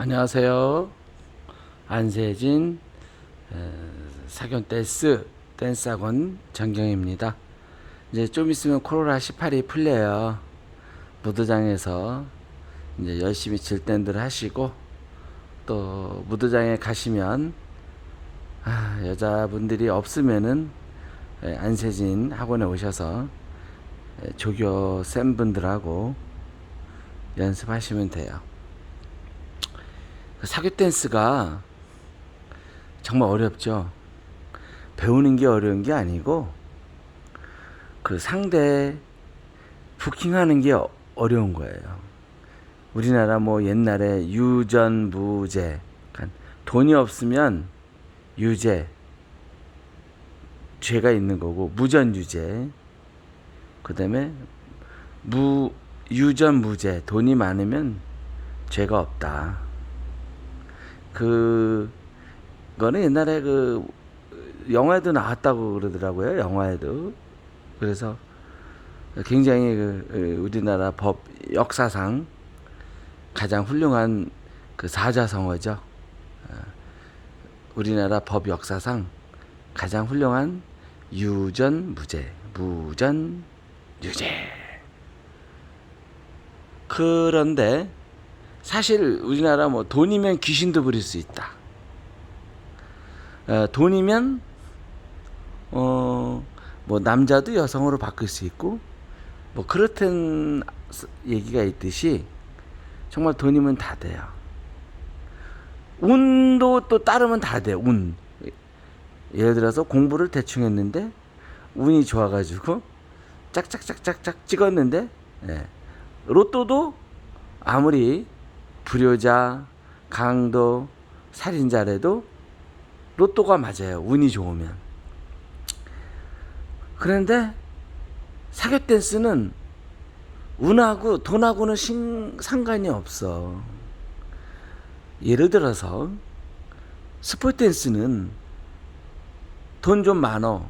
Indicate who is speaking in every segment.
Speaker 1: 안녕하세요. 안세진 에, 사견 댄스 댄스학원 정경입니다. 이제 좀 있으면 코로나 18이 풀려요. 무도장에서 이제 열심히 질댄들 하시고 또 무도장에 가시면 아, 여자분들이 없으면은 에, 안세진 학원에 오셔서 에, 조교 쌤 분들하고 연습하시면 돼요. 그 사교 댄스가 정말 어렵죠. 배우는 게 어려운 게 아니고 그 상대 부킹하는 게 어- 어려운 거예요. 우리나라 뭐 옛날에 유전무제, 그러니까 돈이 없으면 유죄, 죄가 있는 거고 무전유죄, 그다음에 무 유전무죄, 돈이 많으면 죄가 없다. 그 거는 옛날에 그 영화에도 나왔다고 그러더라고요. 영화에도. 그래서 굉장히 그 우리나라 법 역사상 가장 훌륭한 그 사자성어죠. 어, 우리나라 법 역사상 가장 훌륭한 유전무죄, 무전유죄. 그런데 사실 우리나라 뭐 돈이면 귀신도 부릴 수 있다. 어, 돈이면 어 뭐 남자도 여성으로 바뀔 수 있고 뭐 그렇든 얘기가 있듯이 정말 돈이면 다 돼요. 운도 또 따르면 다 돼. 운. 예를 들어서 공부를 대충 했는데 운이 좋아가지고 짝짝짝짝짝 찍었는데 예. 로또도 아무리 불효자, 강도, 살인자래도 로또가 맞아요. 운이 좋으면. 그런데 사교 댄스는 운하고 돈하고는 신, 상관이 없어. 예를 들어서 스포츠 댄스는 돈 좀 많어.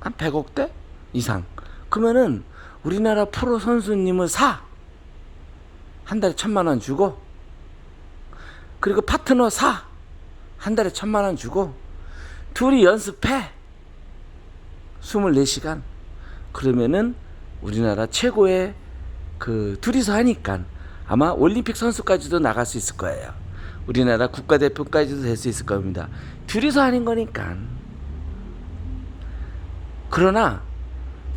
Speaker 1: 한 100억대 이상. 그러면은 우리나라 프로 선수님을 사. 한 달에 천만 원 주고 그리고 파트너 사. 한 달에 천만 원 주고 둘이 연습해. 24시간. 그러면은 우리나라 최고의 그 둘이서 하니까 아마 올림픽 선수까지도 나갈 수 있을 거예요. 우리나라 국가대표까지도 될 수 있을 겁니다. 둘이서 하는 거니까. 그러나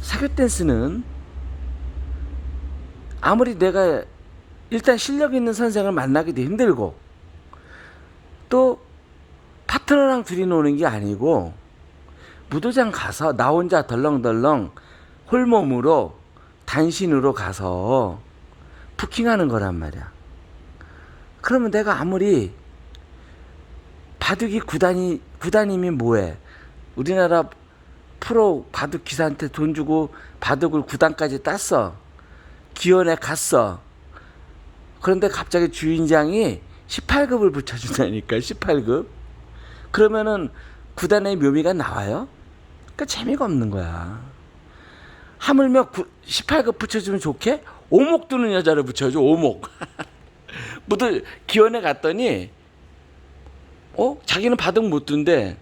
Speaker 1: 사교 댄스는 아무리 내가 일단 실력 있는 선생을 만나기도 힘들고 또 파트너랑 둘이 노는 게 아니고 무도장 가서 나 혼자 덜렁덜렁 홀몸으로 단신으로 가서 부킹하는 거란 말이야. 그러면 내가 아무리 바둑이 구단이 구단이면 뭐해? 우리나라 프로 바둑 기사한테 돈 주고 바둑을 구단까지 땄어. 기원에 갔어. 그런데 갑자기 주인장이 18급을 붙여준다니까 18급. 그러면은 구단의 묘미가 나와요? 그러니까 재미가 없는 거야. 하물며 구, 18급 붙여주면 좋게 오목 두는 여자를 붙여줘 오목. 무슨 기원에 갔더니 어 자기는 바둑 못 두는데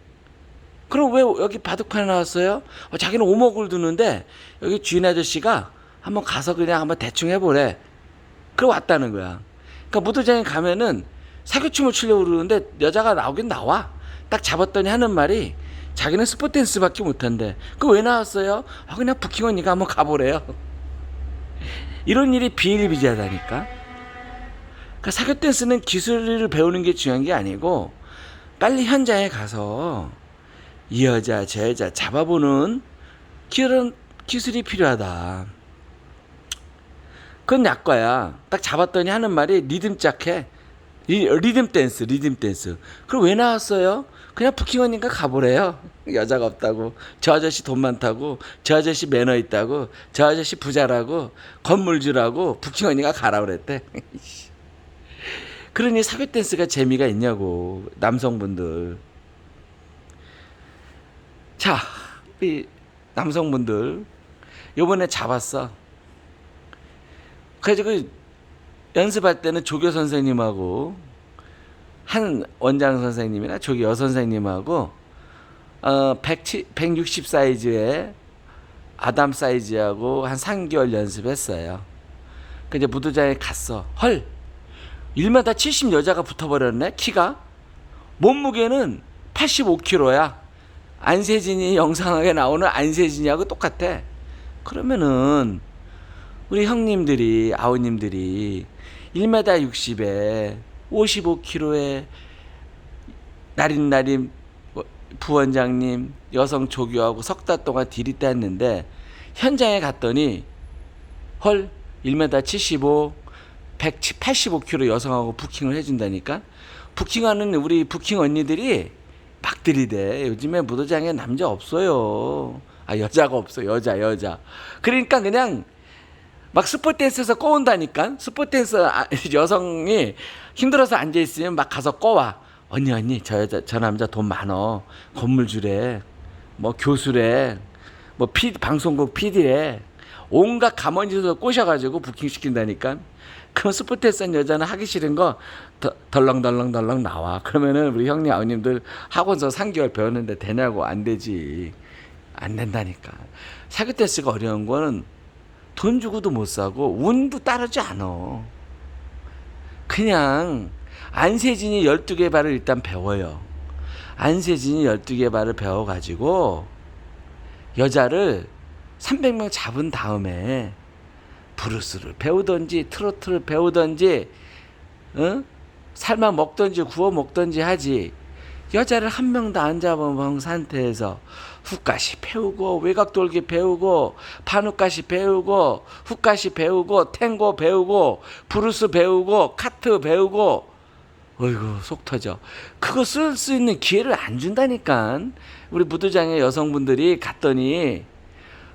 Speaker 1: 그럼 왜 여기 바둑판에 나왔어요? 어, 자기는 오목을 두는데 여기 주인 아저씨가 한번 가서 그냥 한번 대충 해보래. 그래 왔다는 거야. 그러니까 무도장에 가면은 사교춤을 추려고 그러는데 여자가 나오긴 나와. 딱 잡았더니 하는 말이 자기는 스포 댄스밖에 못한대. 그 왜 나왔어요? 아 그냥 부킹 언니가 한번 가보래요. 이런 일이 비일비재하다니까. 그러니까 사교 댄스는 기술을 배우는 게 중요한 게 아니고 빨리 현장에 가서 이 여자 저 여자 잡아보는 그런 기술이 필요하다. 그건 약과야. 딱 잡았더니 하는 말이 리듬 짝해. 리, 리듬 댄스, 리듬 댄스. 그럼 왜 나왔어요? 그냥 부킹 언니가 가보래요. 여자가 없다고. 저 아저씨 돈 많다고. 저 아저씨 매너 있다고. 저 아저씨 부자라고. 건물주라고. 부킹 언니가 가라 그랬대. 그러니 사교 댄스가 재미가 있냐고. 남성분들. 자, 이 남성분들. 요번에 잡았어. 그래가지고 연습할 때는 조교 선생님하고 한 원장 선생님이나 조교 여 선생님하고 어 170, 160 사이즈의 아담 사이즈하고 한 3개월 연습했어요. 그 이제 무도장에 갔어. 헐. 1m 70 여자가 붙어버렸네. 키가. 몸무게는 85kg야. 안세진이 영상에 나오는 안세진이하고 똑같아. 그러면은 우리 형님들이 아우님들이 1m 60에 55kg에 나린나린 부원장님 여성 조교하고 석 달 동안 디리했는데 현장에 갔더니 헐 1m 75 185kg 여성하고 부킹을 해준다니까? 부킹하는 우리 부킹 언니들이 막 들이대. 요즘에 무도장에 남자 없어요. 아 여자가 없어. 여자 여자. 그러니까 그냥 막 스포댄스에서 꼬운다니까? 스포댄스 아- 여성이 힘들어서 앉아 있으면 막 가서 꼬와 언니 언니 저 여자 저 남자 돈 많어. 건물주래. 뭐 교수래. 뭐 피, 방송국 PD래. 온갖 가만히서 꼬셔가지고 부킹 시킨다니까? 그럼 스포댄스한 여자는 하기 싫은 거 더- 덜렁덜렁덜렁 나와. 그러면은 우리 형님 아버님들 학원서 3개월 배웠는데 되냐고 안 되지. 안 된다니까. 사교 댄스가 어려운 거는 돈 주고도 못 사고 운도 따르지 않아. 그냥 안세진이 12개 발을 일단 배워요. 안세진이 12개 발을 배워 가지고 여자를 300명 잡은 다음에 브루스를 배우던지 트로트를 배우던지 어? 삶아 먹던지 구워 먹던지 하지 여자를 한 명도 안 잡아본 상태에서 훅가시 배우고 외곽 돌기 배우고 판후가시 배우고 훅가시 배우고 탱고 배우고 브루스 배우고 카트 배우고. 어이구 속 터져. 그거 쓸 수 있는 기회를 안 준다니까 우리 무도장의 여성분들이 갔더니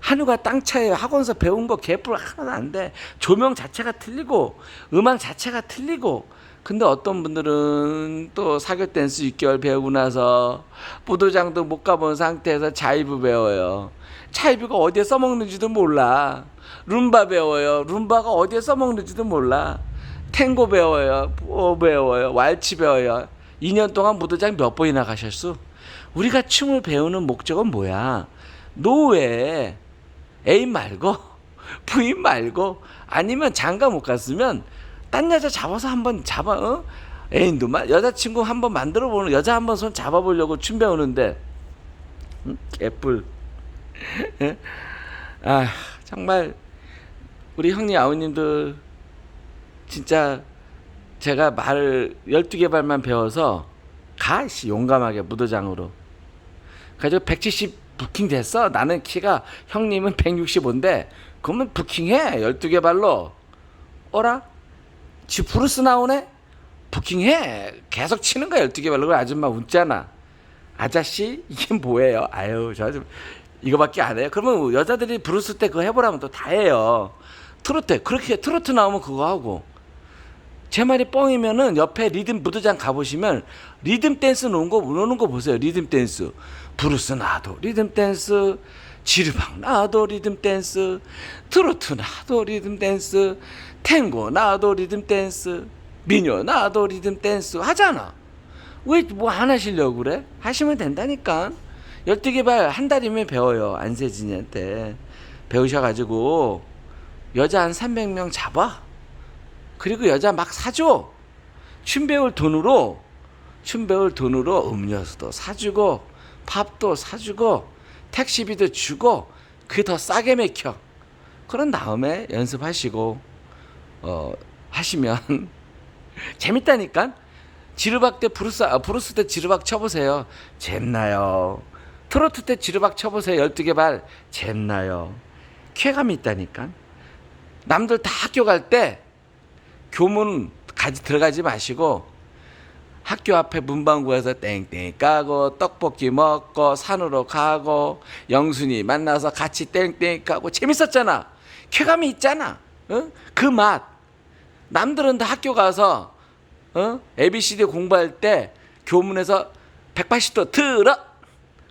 Speaker 1: 한우가 땅 차에 학원서 배운 거 개뿔 하나도 안 돼. 조명 자체가 틀리고 음악 자체가 틀리고 근데 어떤 분들은 또 사교 댄스 6개월 배우고 나서 무도장도 못 가본 상태에서 자이브 배워요. 자이브가 어디에 써먹는지도 몰라. 룸바 배워요. 룸바가 어디에 써먹는지도 몰라. 탱고 배워요. 뭐 배워요. 왈츠 배워요. 2년 동안 무도장 몇 번이나 가셨어? 우리가 춤을 배우는 목적은 뭐야? 노예 애인 말고 부인 말고 아니면 장가 못 갔으면 딴 여자 잡아서 한번 잡아 어? 애인도 말 여자친구 한번 만들어 보는 여자 한번 손 잡아 보려고 춤 배우는데 음, 개뿔. 아 정말 우리 형님 아우님들 진짜 제가 말을 12개 발만 배워서 가씨 용감하게 무도장으로. 가지고 170 부킹 됐어. 나는 키가 형님은 165인데 그러면 부킹해. 12개 발로. 어라? 지 브루스 나오네? 부킹해. 계속 치는 거야. 12개 발로. 그 아줌마 웃잖아. 아저씨 이게 뭐예요? 아유 저좀 이거밖에 안 해요. 그러면 여자들이 브루스 때 그거 해보라면 또 다 해요. 트로트 그렇게 트로트 나오면 그거 하고 제 말이 뻥이면은 옆에 리듬 무도장 가보시면 리듬 댄스 놓은 거 노는 거 보세요. 리듬 댄스. 브루스 나도 리듬 댄스. 지르방 나도 리듬 댄스. 트로트 나도 리듬 댄스. 탱고 나도 리듬 댄스. 미녀 나도 리듬 댄스 하잖아. 왜 뭐 안 하시려고 그래? 하시면 된다니까. 12개 발 한 달이면 배워요. 안세진이한테. 배우셔가지고 여자 한 300명 잡아. 그리고 여자 막 사줘. 춤 배울 돈으로 춤 배울 돈으로 음료수도 사주고 밥도 사주고 택시비도 주고 그게 더 싸게 맥혀. 그런 다음에 연습하시고 어 하시면 재밌다니까. 지르박 때 브루스 아, 브루스 때 지르박 쳐보세요. 잼나요. 트로트 때 지르박 쳐보세요. 12개 발 잼나요. 쾌감이 있다니까. 남들 다 학교 갈 때 교문 가지 들어가지 마시고 학교 앞에 문방구에서 땡땡 까고 떡볶이 먹고 산으로 가고 영순이 만나서 같이 땡땡 까고 재밌었잖아. 쾌감이 있잖아. 어? 그 맛. 남들은 다 학교 가서 어? ABCD 공부할 때 교문에서 180도 틀어.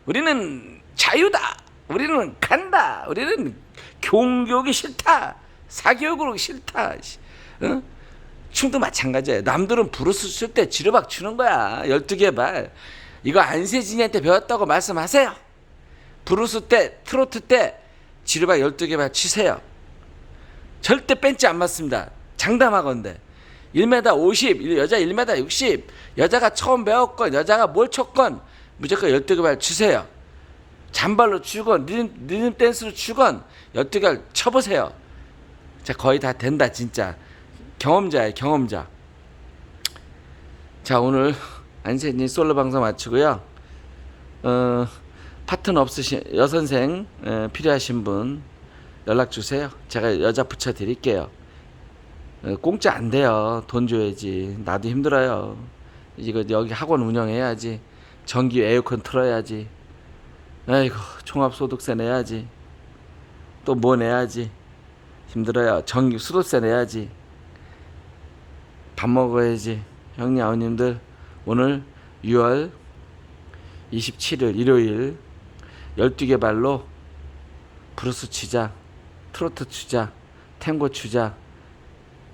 Speaker 1: 우리는 자유다. 우리는 간다. 우리는 교육이 싫다. 사교육으로 싫다. 어? 춤도 마찬가지예요. 남들은 브루스 출때 지르박 추는 거야. 12개 발. 이거 안세진이한테 배웠다고 말씀하세요. 브루스 때, 트로트 때 지르박 12개 발 치세요. 절대 뺀지 안 맞습니다. 장담하건대. 1m 50, 여자 1m 60, 여자가 처음 배웠건, 여자가 뭘 쳤건, 무조건 12개 발 치세요. 잔발로 추건, 리듬, 리듬 댄스로 추건, 12개 쳐보세요. 자, 거의 다 된다, 진짜. 경험자예요, 경험자. 자, 오늘 안세님 솔로 방송 마치고요. 어, 파트너 없으신 여선생 에, 필요하신 분 연락 주세요. 제가 여자 붙여 드릴게요. 어, 공짜 안 돼요. 돈 줘야지. 나도 힘들어요. 이거 여기 학원 운영해야지. 전기 에어컨 틀어야지. 아이고 종합소득세 내야지. 또 뭐 내야지. 힘들어요. 전기 수도세 내야지. 밥 먹어야지. 형님 아버님들 오늘 6월 27일 일요일 12개 발로 브루스 치자, 트로트 추자, 탱고 추자,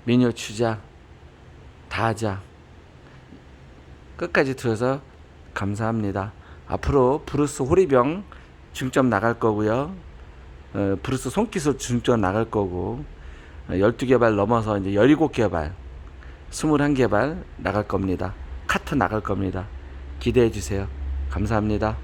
Speaker 1: 미녀 추자 다 하자. 끝까지 들어서 감사합니다. 앞으로 브루스 호리병 중점 나갈 거고요. 어, 브루스 손기술 중점 나갈 거고 어, 12개 발 넘어서 이제 17개 발 21개 발 나갈 겁니다. 카트 나갈 겁니다. 기대해 주세요. 감사합니다.